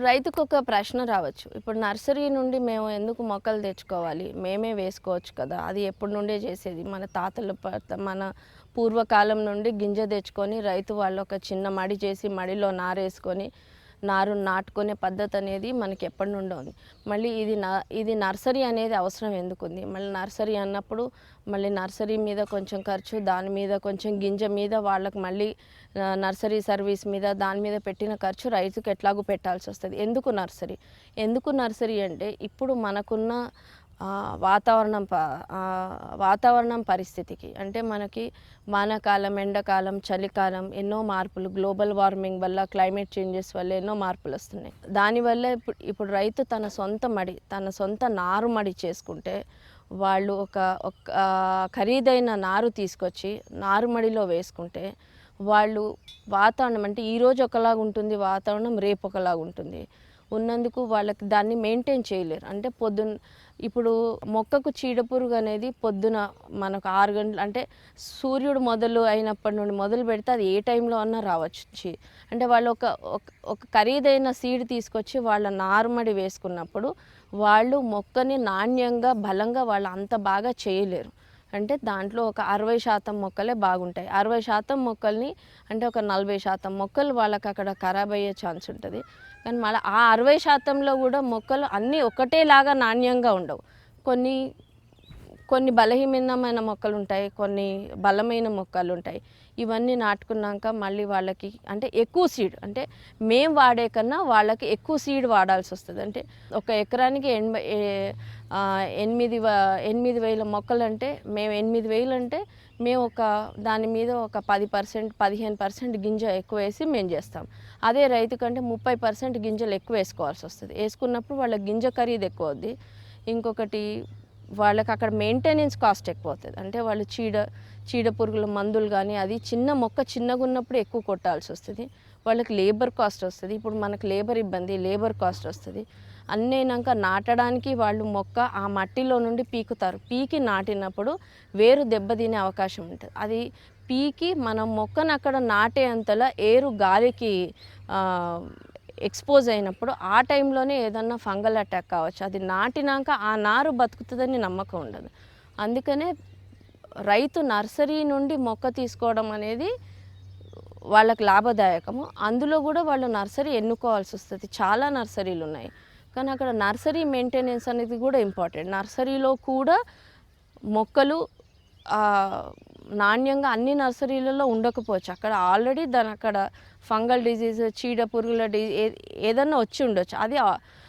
ఇప్పుడు రైతుకు ఒక ప్రశ్న రావచ్చు. ఇప్పుడు నర్సరీ నుండి మేము ఎందుకు మొక్కలు తెచ్చుకోవాలి? మేమే వేసుకోవచ్చు కదా. అది ఎప్పటి నుండే చేసేది? మన తాతల మన పూర్వకాలం నుండి గింజ తెచ్చుకొని రైతు వాళ్ళు ఒక చిన్న మడి చేసి మడిలో నారేసుకొని నారు నాటుకునే పద్ధతి అనేది మనకి ఎప్పటి నుండో ఉంది. మళ్ళీ ఇది నా ఇది నర్సరీ అనేది అవసరం ఎందుకుంది? మళ్ళీ నర్సరీ అన్నప్పుడు మళ్ళీ నర్సరీ మీద కొంచెం ఖర్చు దాని మీద కొంచెం గింజ మీద వాళ్ళకి మళ్ళీ నర్సరీ సర్వీస్ మీద దాని మీద పెట్టిన ఖర్చు రైతుకు ఎట్లాగూ పెట్టాల్సి వస్తుంది. ఎందుకు నర్సరీ? ఎందుకు నర్సరీ అంటే ఇప్పుడు మనకున్న వాతావరణం ప వాతావరణం పరిస్థితికి. అంటే మనకి వానాకాలం ఎండాకాలం చలికాలం ఎన్నో మార్పులు గ్లోబల్ వార్మింగ్ వల్ల క్లైమేట్ చేంజెస్ వల్ల ఎన్నో మార్పులు వస్తున్నాయి. దానివల్ల ఇప్పుడు ఇప్పుడు రైతు తన సొంత మడి తన సొంత నారు మడి చేసుకుంటే వాళ్ళు ఒక ఒక ఖరీదైన నారు తీసుకొచ్చి నారుమడిలో వేసుకుంటే వాళ్ళు వాతావరణం అంటే ఈరోజు ఒకలాగా ఉంటుంది వాతావరణం రేపు ఒకలాగా ఉంటుంది ఉన్నందుకు వాళ్ళకి దాన్ని మెయింటైన్ చేయలేరు. అంటే పొద్దున్న ఇప్పుడు మొక్కకు చీడపురుగు అనేది పొద్దున మనకు ఆరు గంటలు అంటే సూర్యుడు మొదలు అయినప్పటి నుండి మొదలు పెడితే అది ఏ టైంలో అన్నా రావచ్చు. అంటే వాళ్ళు ఒక- ఒక ఖరీదైన సీడ్ తీసుకొచ్చి వాళ్ళ నారుమడి వేసుకున్నప్పుడు వాళ్ళు మొక్కని నాణ్యంగా బలంగా వాళ్ళు అంత బాగా చేయలేరు. అంటే దాంట్లో ఒక అరవై శాతం మొక్కలే బాగుంటాయి. అరవై శాతం మొక్కల్ని అంటే ఒక నలభై శాతం మొక్కలు వాళ్ళకి అక్కడ ఖరాబ్ అయ్యే ఛాన్స్ ఉంటుంది. కానీ మళ్ళీ ఆ అరవై శాతంలో కూడా మొక్కలు అన్నీ ఒకటేలాగా నాణ్యంగా ఉండవు. కొన్ని కొన్ని బలహీనమైన మొక్కలు ఉంటాయి కొన్ని బలమైన మొక్కలు ఉంటాయి. ఇవన్నీ నాటుకున్నాక మళ్ళీ వాళ్ళకి అంటే ఎక్కువ సీడ్ అంటే మేము వాడే కన్నా వాళ్ళకి ఎక్కువ సీడ్ వాడాల్సి వస్తుంది. అంటే ఒక ఎకరానికి ఎనభై ఏ- ఎనిమిది వ- ఎనిమిది వేల మొక్కలు అంటే మేము ఎనిమిది వేలు అంటే మేము ఒక దాని మీద ఒక పది పర్సెంట్ పదిహేను పర్సెంట్ గింజ ఎక్కువ వేసి మేము చేస్తాం. అదే రైతు కంటే ముప్పై పర్సెంట్ గింజలు ఎక్కువ వేసుకోవాల్సి వస్తుంది. వేసుకున్నప్పుడు వాళ్ళ గింజ ఖరీదు ఎక్కువ అవుద్ది ఇంకొకటి వాళ్ళకి అక్కడ మెయింటెనెన్స్ కాస్ట్ ఎక్కువ అవుతుంది అంటే వాళ్ళు చీడ చీడ పురుగుల మందులు కానీ అది చిన్న మొక్క చిన్నగా ఉన్నప్పుడు ఎక్కువ కొట్టాల్సి వస్తుంది. వాళ్ళకి లేబర్ కాస్ట్ వస్తుంది. ఇప్పుడు మనకు లేబర్ ఇబ్బంది లేబర్ కాస్ట్ వస్తుంది. అన్నీ అయినాక నాటడానికి వాళ్ళు మొక్క ఆ మట్టిలో నుండి పీకుతారు. పీకి నాటినప్పుడు వేరు దెబ్బతినే అవకాశం ఉంటుంది. అది పీకి మనం మొక్కను అక్కడ నాటేంతలా ఏరు గాలికి ఎక్స్పోజ్ అయినప్పుడు ఆ టైంలోనే ఏదన్నా ఫంగల్ అటాక్ కావచ్చు. అది నాటినాక ఆ నారు బతుకుతుందని నమ్మకం ఉండదు. అందుకనే రైతు నర్సరీ నుండి మొక్క తీసుకోవడం అనేది వాళ్ళకి లాభదాయకము. అందులో కూడా వాళ్ళు నర్సరీ ఎన్నుకోవాల్సి వస్తుంది. చాలా నర్సరీలు ఉన్నాయి. కానీ అక్కడ నర్సరీ మెయింటెనెన్స్ అనేది కూడా ఇంపార్టెంట్. నర్సరీలో కూడా మొక్కలు నాణ్యంగా అన్ని నర్సరీలలో ఉండకపోవచ్చు. అక్కడ ఆల్రెడీ దాని అక్కడ ఫంగల్ డిజీజ్ చీడ పురుగుల డి ఏ- ఏదన్నా వచ్చి ఉండొచ్చు. అది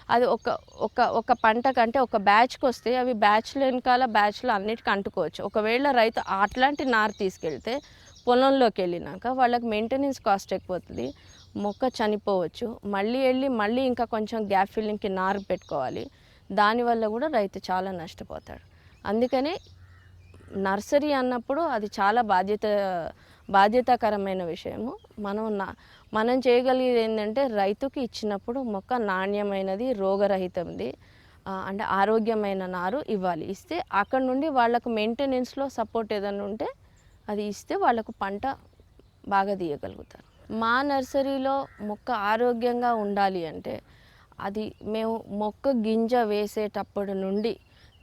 అది ఒక ఒక ఒక పంట కంటే ఒక బ్యాచ్కి వస్తే అవి బ్యాచ్లు వెనకాల బ్యాచ్లు అన్నిటికీ అంటుకోవచ్చు. ఒకవేళ రైతు అట్లాంటి నారు తీసుకెళ్తే పొలంలోకి వెళ్ళినాక వాళ్ళకి మెయింటెనెన్స్ కాస్ట్ ఎక్కువ అవుతుంది. మొక్క చనిపోవచ్చు. మళ్ళీ వెళ్ళి మళ్ళీ ఇంకా కొంచెం గ్యాప్ ఫిల్లింగ్కి నారు పెట్టుకోవాలి. దానివల్ల కూడా రైతు చాలా నష్టపోతాడు. అందుకనే నర్సరీ అన్నప్పుడు అది చాలా బాధ్యత బాధ్యతాకరమైన విషయము. మనం నా మనం చేయగలిగేది ఏంటంటే రైతుకి ఇచ్చినప్పుడు మొక్క నాణ్యమైనది రోగరహితంది అంటే ఆరోగ్యమైన నారు ఇవ్వాలి. ఇస్తే అక్కడ నుండి వాళ్ళకు మెయింటెనెన్స్లో సపోర్ట్ ఏదైనా ఉంటే అది ఇస్తే వాళ్ళకు పంట బాగా తీయగలుగుతారు. మా నర్సరీలో మొక్క ఆరోగ్యంగా ఉండాలి అంటే అది మేము మొక్క గింజ వేసేటప్పటి నుండి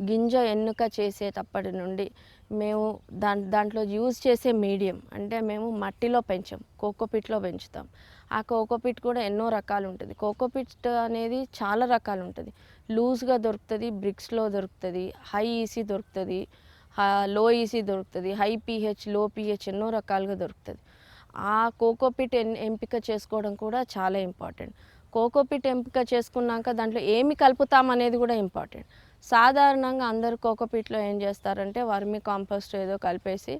గింజ ఎన్నుక చేసేటప్పటి నుండి మేము దా దాంట్లో యూజ్ చేసే మీడియం అంటే మేము మట్టిలో పెంచాం కోకోపిట్లో పెంచుతాం. ఆ కోకోపిట్ కూడా ఎన్నో రకాలు ఉంటుంది. కోకోపిట్ అనేది చాలా రకాలు ఉంటుంది. లూజ్గా దొరుకుతుంది బ్రిక్స్లో దొరుకుతుంది హై ఈసీ దొరుకుతుంది లో ఈసీ దొరుకుతుంది హై పీహెచ్లో పీహెచ్ ఎన్నో రకాలుగా దొరుకుతుంది. ఆ కోకోపిట్ ఎంపిక చేసుకోవడం కూడా చాలా ఇంపార్టెంట్. కోకోపిట్ ఎంపిక చేసుకున్నాక దాంట్లో ఏమి కలుపుతామనేది కూడా ఇంపార్టెంట్. సాధారణంగా అందరు కోకోపిట్లో ఏం చేస్తారంటే వర్మి కాంపోస్ట్ ఏదో కలిపేసి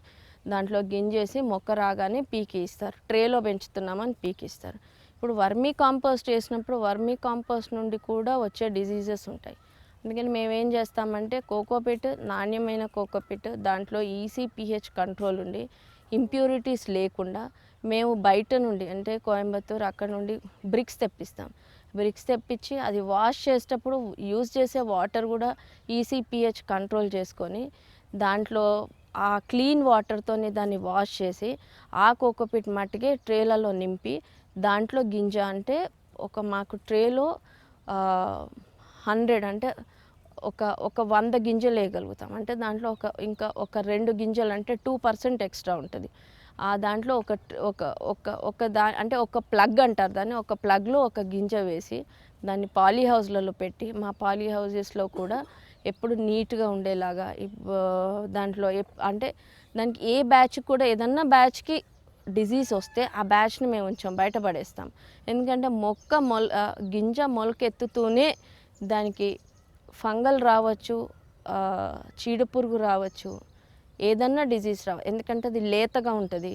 దాంట్లో గింజేసి మొక్క రాగానే పీకి ఇస్తారు ట్రేలో పెంచుతున్నామని పీకి ఇస్తారు ఇప్పుడు వర్మీ కాంపోస్ట్ వేసినప్పుడు వర్మీ కాంపోస్ట్ నుండి కూడా వచ్చే డిసీజెస్ ఉంటాయి. అందుకని మేము ఏం చేస్తామంటే కోకోపిట్ నాణ్యమైన కోకోపిట్ దాంట్లో ఈసీ పిహెచ్ కంట్రోల్ ఉండి ఇంప్యూరిటీస్ లేకుండా మేము బయట నుండి అంటే కోయంబత్తూరు అక్కడ నుండి బ్రిక్స్ తెప్పిస్తాం. బ్రిక్స్ తెప్పించి అది వాష్ చేసేటప్పుడు యూజ్ చేసే వాటర్ కూడా ఈసీపీహెచ్ కంట్రోల్ చేసుకొని దాంట్లో ఆ క్లీన్ వాటర్తోనే దాన్ని వాష్ చేసి ఆ కోకోపిట్ మట్టికే ట్రేలలో నింపి దాంట్లో గింజ అంటే ఒక మాకు ట్రేలో హండ్రెడ్ అంటే ఒక ఒక వంద గింజలు వేయగలుగుతాం. అంటే దాంట్లో ఒక ఇంకా ఒక రెండు గింజలు అంటే టూ పర్సెంట్ ఎక్స్ట్రా ఉంటుంది. దాంట్లో ఒక ఒక ఒక ఒక దా అంటే ఒక ప్లగ్ అంటారు దాన్ని. ఒక ప్లగ్లో ఒక గింజ వేసి దాన్ని పాలీ హౌస్లలో పెట్టి మా పాలీ హౌజెస్లో కూడా ఎప్పుడు నీట్గా ఉండేలాగా దాంట్లో ఎప్- అంటే దానికి ఏ బ్యాచ్ కూడా ఏదన్నా బ్యాచ్కి డిజీజ్ వస్తే ఆ బ్యాచ్ని మేము కొంచెం బయటపడేస్తాం ఎందుకంటే మొక్క మొల గింజ మొలకెత్తుతూనే దానికి ఫంగల్ రావచ్చు చీడపురుగు రావచ్చు ఏదన్నా డిజీజ్ రావు ఎందుకంటే అది లేతగా ఉంటుంది.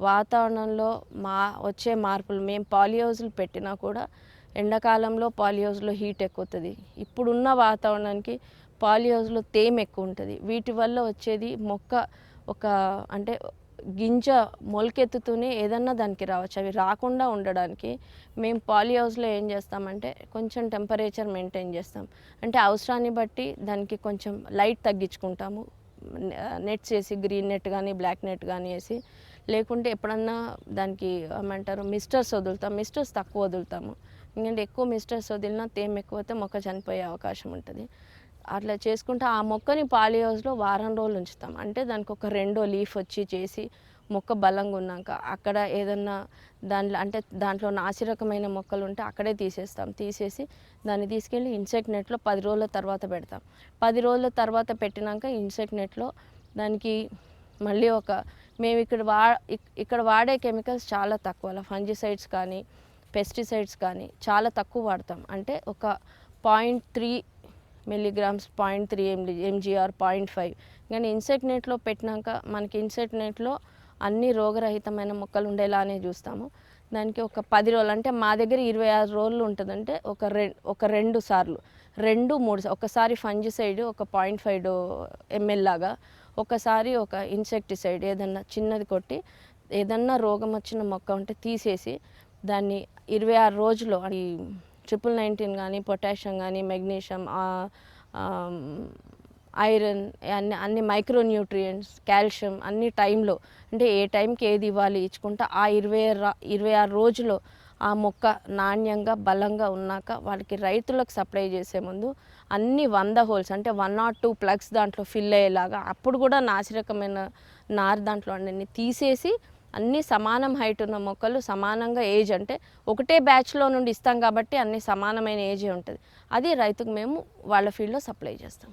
వాతావరణంలో మా వచ్చే మార్పులు మేము పాలియోజులు పెట్టినా కూడా ఎండాకాలంలో పాలిహౌజ్లో హీట్ ఎక్కుతుంది ఇప్పుడున్న వాతావరణానికి పాలిహౌజ్లో తేమ ఎక్కువ ఉంటుంది వీటి వల్ల వచ్చేది మొక్క ఒక అంటే గింజ మొలకెత్తుతూనే ఏదన్నా దానికి రావచ్చు. అవి రాకుండా ఉండడానికి మేము పాలిహౌస్లో ఏం చేస్తామంటే కొంచెం టెంపరేచర్ మెయింటైన్ చేస్తాం. అంటే అవసరాన్ని బట్టి దానికి కొంచెం లైట్ తగ్గించుకుంటాము. నెట్స్ వేసి గ్రీన్ నెట్ కానీ బ్లాక్ నెట్ కానీ వేసి లేకుంటే ఎప్పుడన్నా దానికి ఏమంటారు మిస్టర్స్ వదులుతాం. మిస్టర్స్ తక్కువ వదులుతాము. ఎందుకంటే ఎక్కువ మిస్టర్స్ వదిలినా తేమ ఎక్కువైతే మొక్క చనిపోయే అవకాశం ఉంటుంది. అట్లా చేసుకుంటే ఆ మొక్కని పాలీ హౌస్లో వారం రోజులు ఉంచుతాం. అంటే దానికి ఒక రెండో లీఫ్ వచ్చి చేసి మొక్క బలంగా ఉన్నాక అక్కడ ఏదన్నా దాంట్లో అంటే దాంట్లో నాసిరకమైన మొక్కలు ఉంటే అక్కడే తీసేస్తాం. తీసేసి దాన్ని తీసుకెళ్ళి ఇన్సెక్ట్ నెట్లో పది రోజుల తర్వాత పెడతాం. పది రోజుల తర్వాత పెట్టినాక ఇన్సెక్ట్ నెట్లో దానికి మళ్ళీ ఒక మేము ఇక్కడ వా ఇక్కడ వాడే కెమికల్స్ చాలా తక్కువ. ఫంజిసైడ్స్ కానీ పెస్టిసైడ్స్ కానీ చాలా తక్కువ వాడతాం. అంటే ఒక point three milligrams point three MG MGR point five. కానీ ఇన్సెక్ట్ నెట్లో పెట్టినాక మనకి ఇన్సెక్ట్ నెట్లో అన్ని రోగరహితమైన మొక్కలు ఉండేలానే చూస్తాము. దానికి ఒక పది రోజులు అంటే మా దగ్గర ఇరవై ఆరు రోజులు ఉంటుందంటే ఒక రె ఒక రెండు సార్లు. రెండు మూడు ఒకసారి ఫంజిసైడ్ ఒక పాయింట్ ఫైవ్ ఎంఎల్ లాగా. ఒకసారి ఒక ఇన్సెక్టిసైడ్ ఏదన్నా చిన్నది కొట్టి ఏదన్నా రోగం వచ్చిన మొక్క ఉంటే తీసేసి దాన్ని ఇరవై ఆరు రోజులు ఈ ట్రిపుల్ నైన్టీన్ కానీ పొటాషియం కానీ మెగ్నీషియం ఐరన్ అన్ని అన్ని మైక్రో న్యూట్రియంట్స్ కాల్షియం అన్ని టైంలో అంటే ఏ టైంకి ఏది ఇవ్వాలి ఇచ్చుకుంటా ఆ ఇరవై రా- ఇరవై ఆరు రోజులో ఆ మొక్క నాణ్యంగా బలంగా ఉన్నాక వాళ్ళకి రైతులకు సప్లై చేసే ముందు అన్ని వంద హోల్స్ అంటే వన్ నాట్ టూ ప్లగ్స్ దాంట్లో ఫిల్ అయ్యేలాగా అప్పుడు కూడా నాసిరకమైన నారు దాంట్లో అన్ని తీసేసి అన్ని సమానం హైట్ ఉన్న మొక్కలు సమానంగా ఏజ్ అంటే ఒకటే బ్యాచ్లో నుండి ఇస్తాం కాబట్టి అన్ని సమానమైన ఏజే ఉంటుంది. అది రైతుకు మేము వాళ్ళ ఫీల్డ్లో సప్లై చేస్తాం.